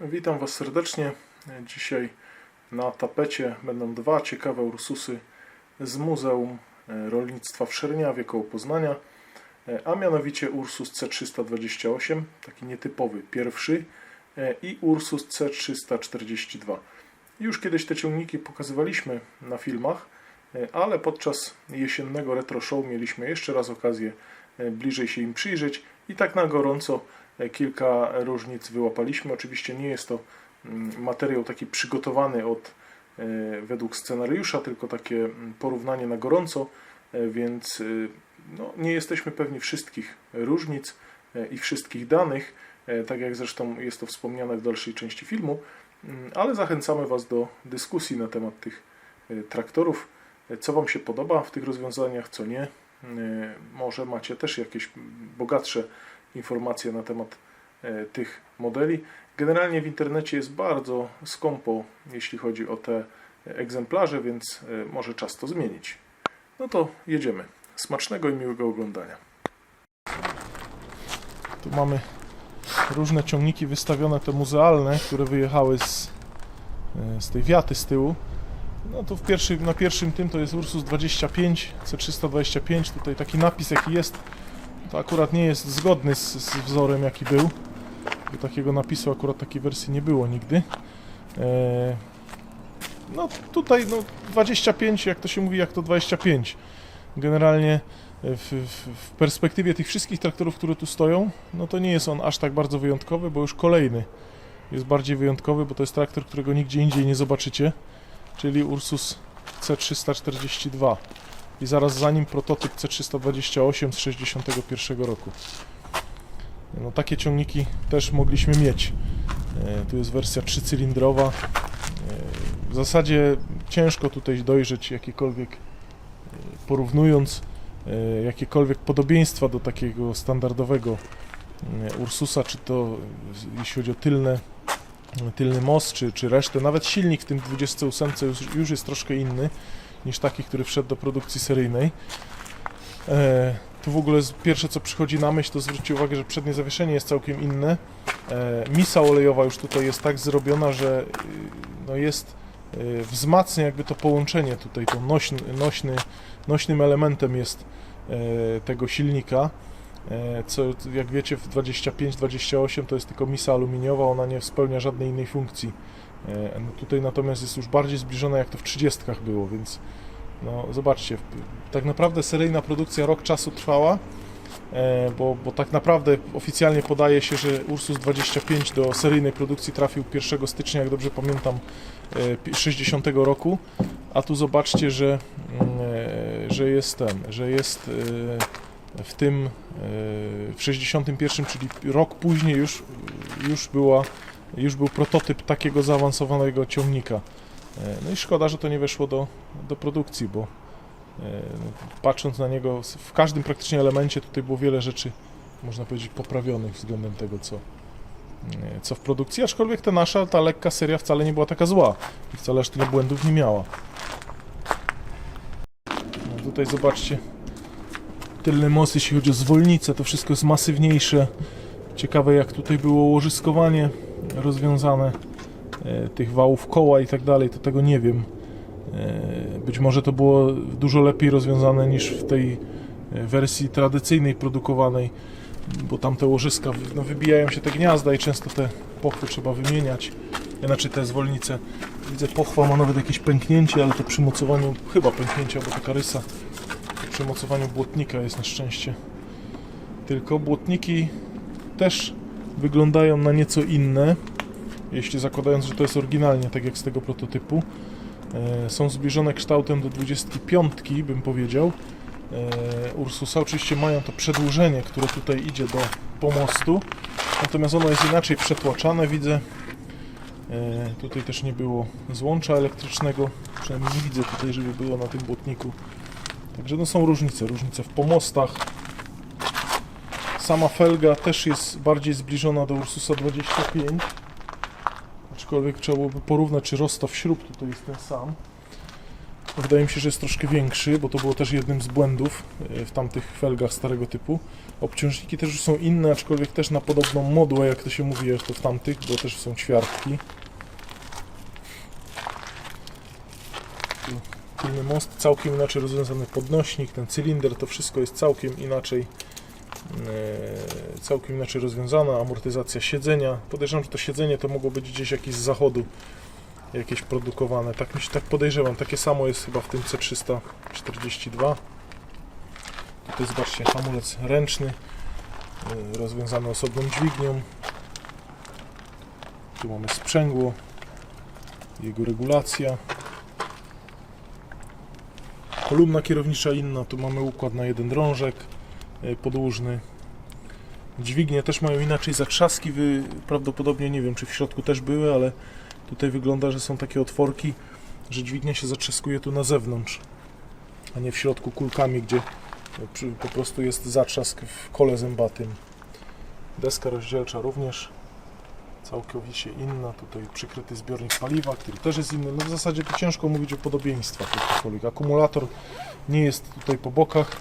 Witam Was serdecznie. Dzisiaj na tapecie będą dwa ciekawe Ursusy z Muzeum Rolnictwa w Szerniawie koło Poznania, a mianowicie Ursus C328, taki nietypowy pierwszy i Ursus C342. Już kiedyś te ciągniki pokazywaliśmy na filmach, ale podczas jesiennego retro show mieliśmy jeszcze raz okazję bliżej się im przyjrzeć i tak na gorąco kilka różnic wyłapaliśmy. Oczywiście nie jest to mm, materiał taki przygotowany od e, według scenariusza, tylko takie mm, porównanie na gorąco, e, więc e, no, nie jesteśmy pewni wszystkich różnic e, i wszystkich danych, tak jak zresztą jest to wspomniane w dalszej części filmu, Mm, ale zachęcamy Was do dyskusji na temat tych traktorów, co Wam się podoba w tych rozwiązaniach, co nie. Może macie też jakieś bogatsze informacje na temat e, tych modeli. Generalnie w internecie jest bardzo skąpo, jeśli chodzi o te egzemplarze, więc e, może czas to zmienić. No to jedziemy. Smacznego i miłego oglądania. Tu mamy różne ciągniki wystawione, te muzealne, które wyjechały z, e, z tej wiaty z tyłu. No to w na pierwszym tym to jest Ursus 25, C325. Tutaj taki napis jaki jest, to akurat nie jest zgodny z, z wzorem jaki był. Bo takiego napisu akurat takiej wersji nie było nigdy. E, no tutaj no 25, jak to się mówi, jak to 25. Generalnie w, w perspektywie tych wszystkich traktorów, które tu stoją, no to nie jest on aż tak bardzo wyjątkowy, bo już kolejny jest bardziej wyjątkowy, bo to jest traktor, którego nigdzie indziej nie zobaczycie, czyli Ursus C342 i zaraz za nim prototyp C328 z 61 roku. No takie ciągniki też mogliśmy mieć. E, Tu jest wersja trzycylindrowa. E, W zasadzie ciężko tutaj dojrzeć jakiekolwiek, e, porównując jakiekolwiek podobieństwa do takiego standardowego Ursusa, czy to jeśli chodzi o tylne, tylny most, czy, czy resztę. Nawet silnik w tym 28 już, już jest troszkę inny niż taki, który wszedł do produkcji seryjnej. E, tu w ogóle pierwsze co przychodzi na myśl to zwróćcie uwagę, że przednie zawieszenie jest całkiem inne. E, misa olejowa już tutaj jest tak zrobiona, że y, no jest y, wzmacnia jakby to połączenie tutaj, to nośny, nośny, nośnym elementem jest e, tego silnika. E, Co jak wiecie w 25-28 to jest tylko misa aluminiowa, ona nie spełnia żadnej innej funkcji. E, No tutaj natomiast jest już bardziej zbliżona jak to w 30 było, więc no zobaczcie, tak naprawdę seryjna produkcja rok czasu trwała, e, bo, bo tak naprawdę oficjalnie podaje się, że Ursus 25 do seryjnej produkcji trafił 1 stycznia, jak dobrze pamiętam, e, pi- 60 roku, a tu zobaczcie, że, mm, e, że jest ten, że jest e, w tym e, w 61, czyli rok później już, już była już był prototyp takiego zaawansowanego ciągnika. E, No i szkoda, że to nie weszło do, do produkcji, bo e, patrząc na niego, w każdym praktycznie elemencie tutaj było wiele rzeczy, można powiedzieć, poprawionych względem tego, co, e, co w produkcji, aczkolwiek ta nasza, ta lekka seria wcale nie była taka zła i wcale aż tyle błędów nie miała. No tutaj zobaczcie, tylny most, jeśli chodzi o zwolnicę, to wszystko jest masywniejsze. Ciekawe jak tutaj było łożyskowanie rozwiązane e, tych wałów koła i tak dalej, to tego nie wiem. E, Być może to było dużo lepiej rozwiązane niż w tej e, wersji tradycyjnej produkowanej, bo tam te łożyska, no wybijają się te gniazda i często te pochwy trzeba wymieniać, znaczy te zwolnice. Widzę pochwa ma nawet jakieś pęknięcie, ale to przy mocowaniu, chyba pęknięcie, bo taka rysa, przy mocowaniu błotnika jest na szczęście. Tylko błotniki też wyglądają na nieco inne, jeśli zakładając, że to jest oryginalnie, tak jak z tego prototypu. E, są zbliżone kształtem do 25, bym powiedział. E, Ursusa oczywiście mają to przedłużenie, które tutaj idzie do pomostu, natomiast ono jest inaczej przetłaczane, widzę. E, tutaj też nie było złącza elektrycznego, przynajmniej nie widzę tutaj, żeby było na tym błotniku. Także no są różnice, różnice w pomostach, Sama felga też jest bardziej zbliżona do Ursusa 25. Aczkolwiek trzeba byłoby porównać, czy rozstaw śrub tutaj jest ten sam. Wydaje mi się, że jest troszkę większy, bo to było też jednym z błędów e, w tamtych felgach starego typu. Obciążniki też już są inne, aczkolwiek też na podobną modłę, jak to się mówi, jak to w tamtych, bo też są ćwiartki. Tylny most, całkiem inaczej rozwiązany podnośnik, ten cylinder, to wszystko jest całkiem inaczej całkiem inaczej rozwiązana, amortyzacja siedzenia. Podejrzewam, że to siedzenie to mogło być gdzieś jakieś z zachodu jakieś produkowane. Tak mi się tak podejrzewam. Takie samo jest chyba w tym C342. Tutaj zobaczcie, hamulec ręczny, e, rozwiązany osobną dźwignią. Tu mamy sprzęgło, jego regulacja. Kolumna kierownicza inna, tu mamy układ na jeden drążek e, podłużny. Dźwignie też mają inaczej zatrzaski, wy prawdopodobnie nie wiem czy w środku też były, ale tutaj wygląda, że są takie otworki, że dźwignia się zatrzaskuje tu na zewnątrz, a nie w środku kulkami, gdzie po prostu jest zatrzask w kole zębatym. Deska rozdzielcza również całkowicie inna, tutaj przykryty zbiornik paliwa, który też jest inny. No w zasadzie to ciężko mówić o podobieństwach jakichkolwiek. Akumulator nie jest tutaj po bokach,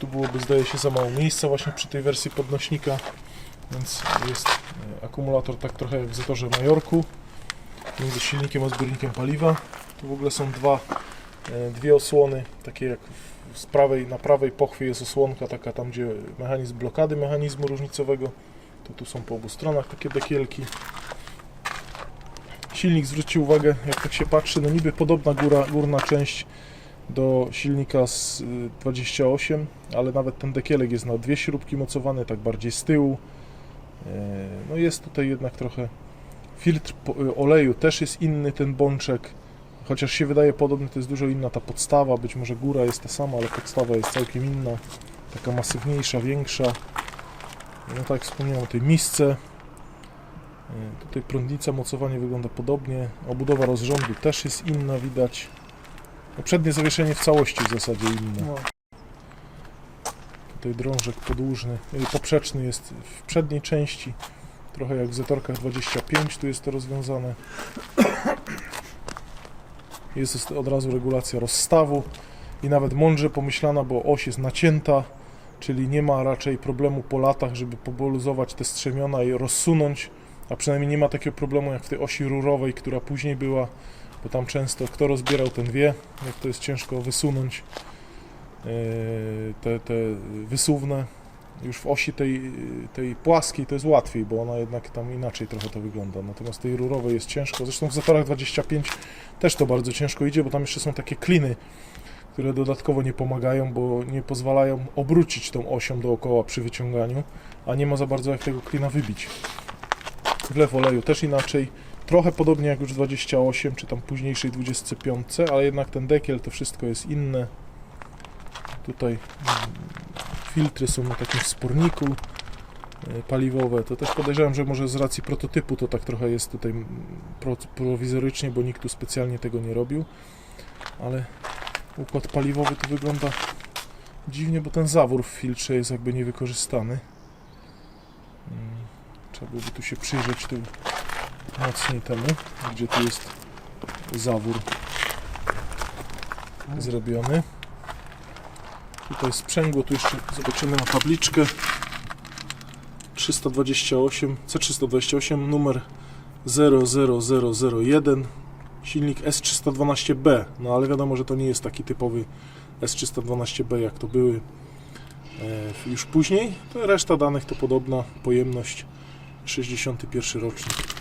tu byłoby zdaje się za mało miejsca właśnie przy tej wersji podnośnika, więc jest e, akumulator tak trochę jak w Zetorze Majorku między silnikiem a zbiornikiem paliwa. Tu w ogóle są dwa, e, dwie osłony, takie jak z prawej, na prawej pochwie jest osłonka taka tam, gdzie mechanizm blokady mechanizmu różnicowego. To tu są po obu stronach takie dekielki. Silnik, zwróćcie uwagę, jak tak się patrzy, no niby podobna góra, górna część do silnika z y, 28, ale nawet ten dekielek jest na dwie śrubki mocowany, tak bardziej z tyłu. E, No jest tutaj jednak trochę filtr y, oleju też jest inny ten bączek, chociaż się wydaje podobny, to jest dużo inna ta podstawa, być może góra jest ta sama, ale podstawa jest całkiem inna, taka masywniejsza, większa. No tak wspomniałem o tej misce. Y, Tutaj prądnica, mocowanie wygląda podobnie. Obudowa rozrządu też jest inna, widać. No przednie zawieszenie w całości w zasadzie inne. Tutaj drążek podłużny, y, poprzeczny jest w przedniej części. Trochę jak w Zetorkach 25 tu jest to rozwiązane. Jest od razu regulacja rozstawu i nawet mądrze pomyślana, bo oś jest nacięta, czyli nie ma raczej problemu po latach, żeby poboluzować te strzemiona i rozsunąć, a przynajmniej nie ma takiego problemu jak w tej osi rurowej, która później była, bo tam często kto rozbierał ten wie, jak to jest ciężko wysunąć yy, te, te wysuwne. Już w osi tej, tej płaskiej to jest łatwiej, bo ona jednak tam inaczej trochę to wygląda. Natomiast tej rurowej jest ciężko. Zresztą w Zatorach 25 też to bardzo ciężko idzie, bo tam jeszcze są takie kliny, które dodatkowo nie pomagają, bo nie pozwalają obrócić tą osią dookoła przy wyciąganiu, a nie ma za bardzo jak tego klina wybić. Wlew oleju też inaczej. Trochę podobnie jak już w 28, czy tam późniejszej 25, ale jednak ten dekiel to wszystko jest inne. Tutaj mm, filtry są na takim wsporniku e, paliwowe. To też podejrzewam, że może z racji prototypu to tak trochę jest tutaj mm, pro, prowizorycznie, bo nikt tu specjalnie tego nie robił. Ale układ paliwowy tu wygląda dziwnie, bo ten zawór w filtrze jest jakby niewykorzystany. Mm, Trzeba byłoby tu się przyjrzeć tu mocniej temu, gdzie tu jest zawór zrobiony. Tutaj sprzęgło, tu jeszcze zobaczymy na tabliczkę. 328, C328, numer 00001, silnik S312B, no ale wiadomo, że to nie jest taki typowy S312B jak to były e, już później. To reszta danych to podobna pojemność 61 rocznik.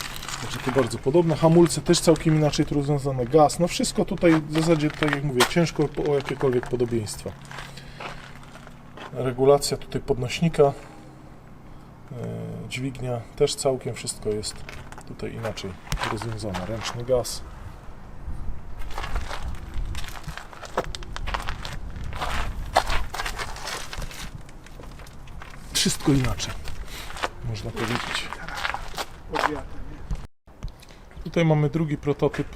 Także to bardzo podobne. Hamulce też całkiem inaczej tu rozwiązane. Gaz, no wszystko tutaj w zasadzie, tak jak mówię, ciężko o jakiekolwiek podobieństwa. Regulacja tutaj podnośnika, e, dźwignia, też całkiem wszystko jest tutaj inaczej rozwiązane. Ręczny gaz. Wszystko inaczej, można powiedzieć. Tutaj mamy drugi prototyp,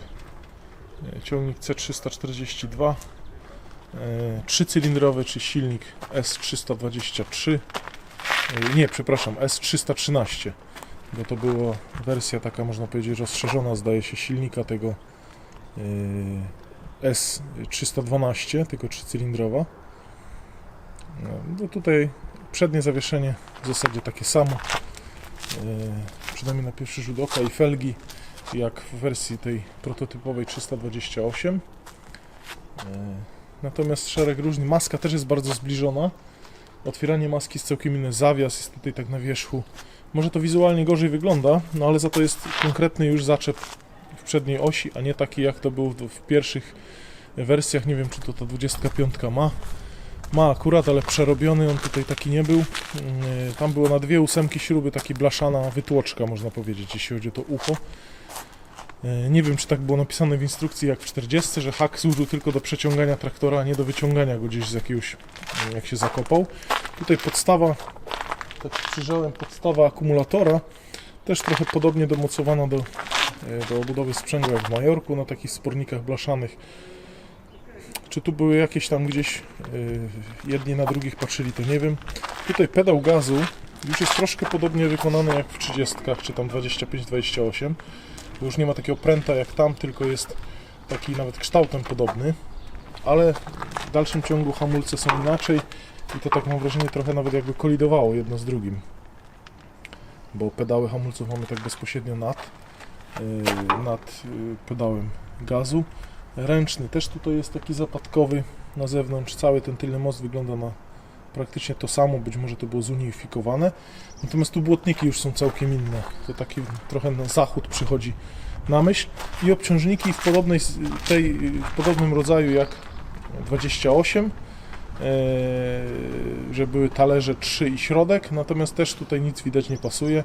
e, ciągnik C342, e, trzycylindrowy, czy silnik S323, e, nie, przepraszam, S313, bo to była wersja taka, można powiedzieć, rozszerzona, zdaje się, silnika tego e, S312, tylko trzycylindrowa. No, tutaj przednie zawieszenie w zasadzie takie samo. Przynajmniej na pierwszy rzut oka i felgi jak w wersji tej prototypowej 328. E, Natomiast szereg różnych. Maska też jest bardzo zbliżona. Otwieranie maski jest całkiem inne. Zawias jest tutaj tak na wierzchu. Może to wizualnie gorzej wygląda, no ale za to jest konkretny już zaczep w przedniej osi, a nie taki jak to był w pierwszych wersjach. Nie wiem, czy to ta 25 ma. Ma akurat, ale przerobiony, on tutaj taki nie był. Yy, Tam było na dwie ósemki śruby taki blaszana wytłoczka, można powiedzieć, jeśli chodzi o to ucho. Yy, Nie wiem, czy tak było napisane w instrukcji jak w 40, że hak służył tylko do przeciągania traktora, a nie do wyciągania go gdzieś z jakiegoś, yy, jak się zakopał. Tutaj podstawa, tak przyjrzałem, podstawa akumulatora, też trochę podobnie domocowana do, yy, do obudowy sprzęgła jak w Majorku, na takich spornikach blaszanych. Czy tu były jakieś tam gdzieś yy, jedni na drugich patrzyli, to nie wiem. Tutaj pedał gazu już jest troszkę podobnie wykonany jak w 30 czy tam 25-28. Już nie ma takiego pręta jak tam, tylko jest taki nawet kształtem podobny. Ale w dalszym ciągu hamulce są inaczej i to tak mam wrażenie trochę nawet jakby kolidowało jedno z drugim. Bo pedały hamulców mamy tak bezpośrednio nad, yy, nad yy, pedałem gazu. Ręczny też tutaj jest taki zapadkowy na zewnątrz. Cały ten tylny most wygląda na praktycznie to samo, być może to było zunifikowane. Natomiast tu błotniki już są całkiem inne. To taki trochę na zachód przychodzi na myśl. I obciążniki w, podobnej, tej, w podobnym rodzaju jak 28, e, że były talerze 3 i środek, natomiast też tutaj nic widać nie pasuje.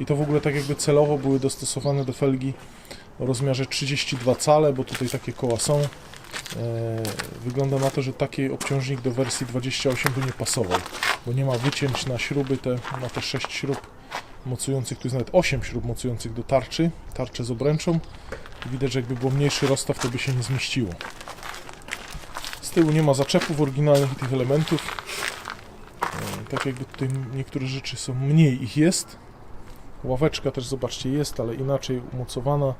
I to w ogóle tak jakby celowo były dostosowane do felgi o rozmiarze 32 cale, bo tutaj takie koła są. E, Wygląda na to, że taki obciążnik do wersji 28 by nie pasował, bo nie ma wycięć na śruby, te, ma te 6 śrub mocujących, tu jest nawet 8 śrub mocujących do tarczy, tarczę z obręczą. Widać, że jakby był mniejszy rozstaw, to by się nie zmieściło. Z tyłu nie ma zaczepów oryginalnych tych elementów. E, Tak jakby tutaj niektóre rzeczy są, mniej ich jest. Ławeczka też, zobaczcie, jest, ale inaczej umocowana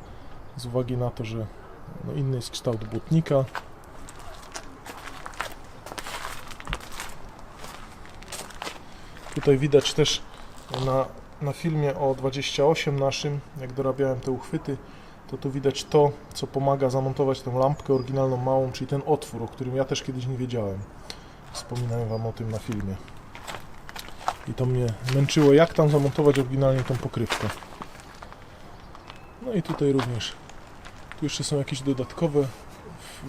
z uwagi na to, że no inny jest kształt błotnika. Tutaj widać też na, na filmie o 28 naszym, jak dorabiałem te uchwyty, to tu widać to, co pomaga zamontować tę lampkę oryginalną małą, czyli ten otwór, o którym ja też kiedyś nie wiedziałem. Wspominałem Wam o tym na filmie. I to mnie męczyło, jak tam zamontować oryginalnie tą pokrywkę. No i tutaj również. Tu jeszcze są jakieś dodatkowe,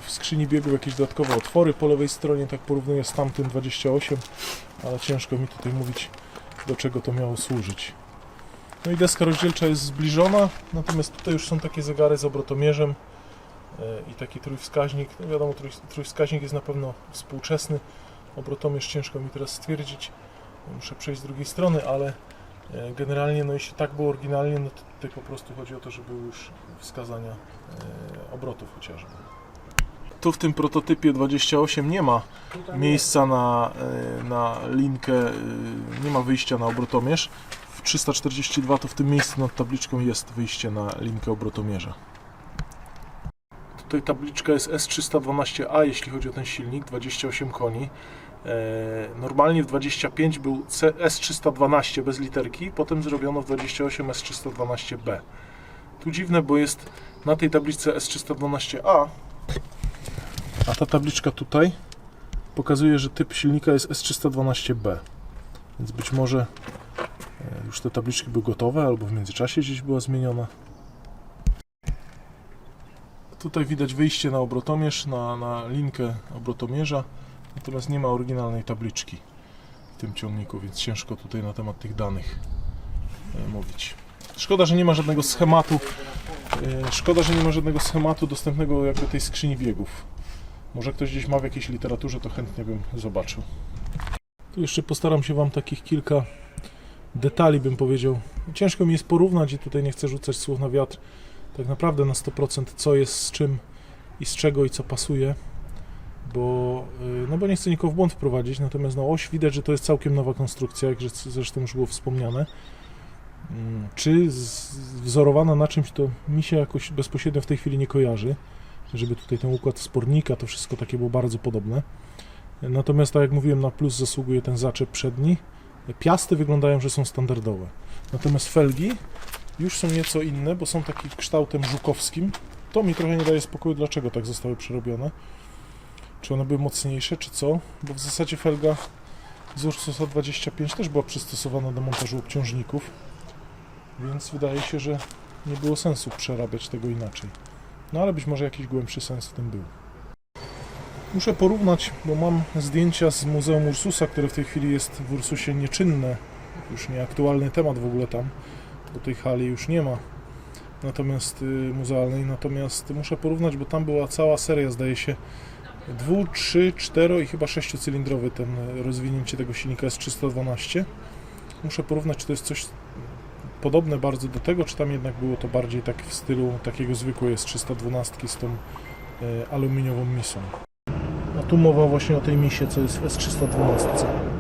w- skrzyni biegów jakieś dodatkowe otwory po lewej stronie, tak porównuję z tamtym 28, ale ciężko mi tutaj mówić, do czego to miało służyć. No i deska rozdzielcza jest zbliżona, natomiast tutaj już są takie zegary z obrotomierzem e, i taki trójwskaźnik. No wiadomo, trój, trójwskaźnik jest na pewno współczesny. Obrotomierz ciężko mi teraz stwierdzić. Muszę przejść z drugiej strony, ale generalnie, no jeśli tak było oryginalnie, no to tutaj po prostu chodzi o to, że były już wskazania e, obrotów chociażby. Tu w tym prototypie 28 nie ma miejsca na, e, na linkę, e, nie ma wyjścia na obrotomierz. W 342 to w tym miejscu nad tabliczką jest wyjście na linkę obrotomierza. Tutaj tabliczka jest S312A, jeśli chodzi o ten silnik, 28 koni. E, Normalnie w 25 był C- S312 bez literki, potem zrobiono w 28 S312B. Tu dziwne, bo jest na tej tabliczce S312A, a ta tabliczka tutaj pokazuje, że typ silnika jest S312B. Więc być może e, już te tabliczki były gotowe, albo w międzyczasie gdzieś była zmieniona. Tutaj widać wyjście na obrotomierz, na, na linkę obrotomierza, natomiast nie ma oryginalnej tabliczki w tym ciągniku, więc ciężko tutaj na temat tych danych e, mówić. Szkoda, że nie ma żadnego schematu. e, Szkoda, że nie ma żadnego schematu dostępnego jakby tej skrzyni biegów. Może ktoś gdzieś ma w jakiejś literaturze, to chętnie bym zobaczył. Tu jeszcze postaram się Wam takich kilka detali, bym powiedział. Ciężko mi jest porównać i tutaj nie chcę rzucać słów na wiatr. Tak naprawdę na 100% co jest z czym i z czego i co pasuje. Bo, y, no bo nie chcę nikogo w błąd wprowadzić, natomiast no oś widać, że to jest całkiem nowa konstrukcja, jak zresztą- już było wspomniane. Mm, Czy wzorowana na czymś, to mi się jakoś bezpośrednio w tej chwili nie kojarzy. żeby tutaj ten układ spornika, to wszystko takie było bardzo podobne. Natomiast, tak jak mówiłem, na plus zasługuje ten zaczep przedni. Piasty wyglądają, że są standardowe. Natomiast felgi już są nieco inne, bo są takim kształtem żukowskim. To mi trochę nie daje spokoju, dlaczego tak zostały przerobione. Czy one były mocniejsze, czy co? Bo w zasadzie felga z Ursusa 25 też była przystosowana do montażu obciążników, więc wydaje się, że nie było sensu przerabiać tego inaczej. No ale być może jakiś głębszy sens w tym był. Muszę porównać, bo mam zdjęcia z Muzeum Ursusa, które w tej chwili jest w Ursusie nieczynne. Już nieaktualny temat w ogóle tam, bo tej hali już nie ma. Natomiast y, muzealnej, natomiast muszę porównać, bo tam była cała seria, zdaje się, dwu, trzy, cztero i chyba sześciocylindrowy ten y, rozwinięcie tego silnika S312. Muszę porównać, czy to jest coś podobne bardzo do tego, czy tam jednak było to bardziej tak w stylu takiego zwykłej S312 z tą y, aluminiową misą. A tu mowa właśnie o tej misie, co jest w S312.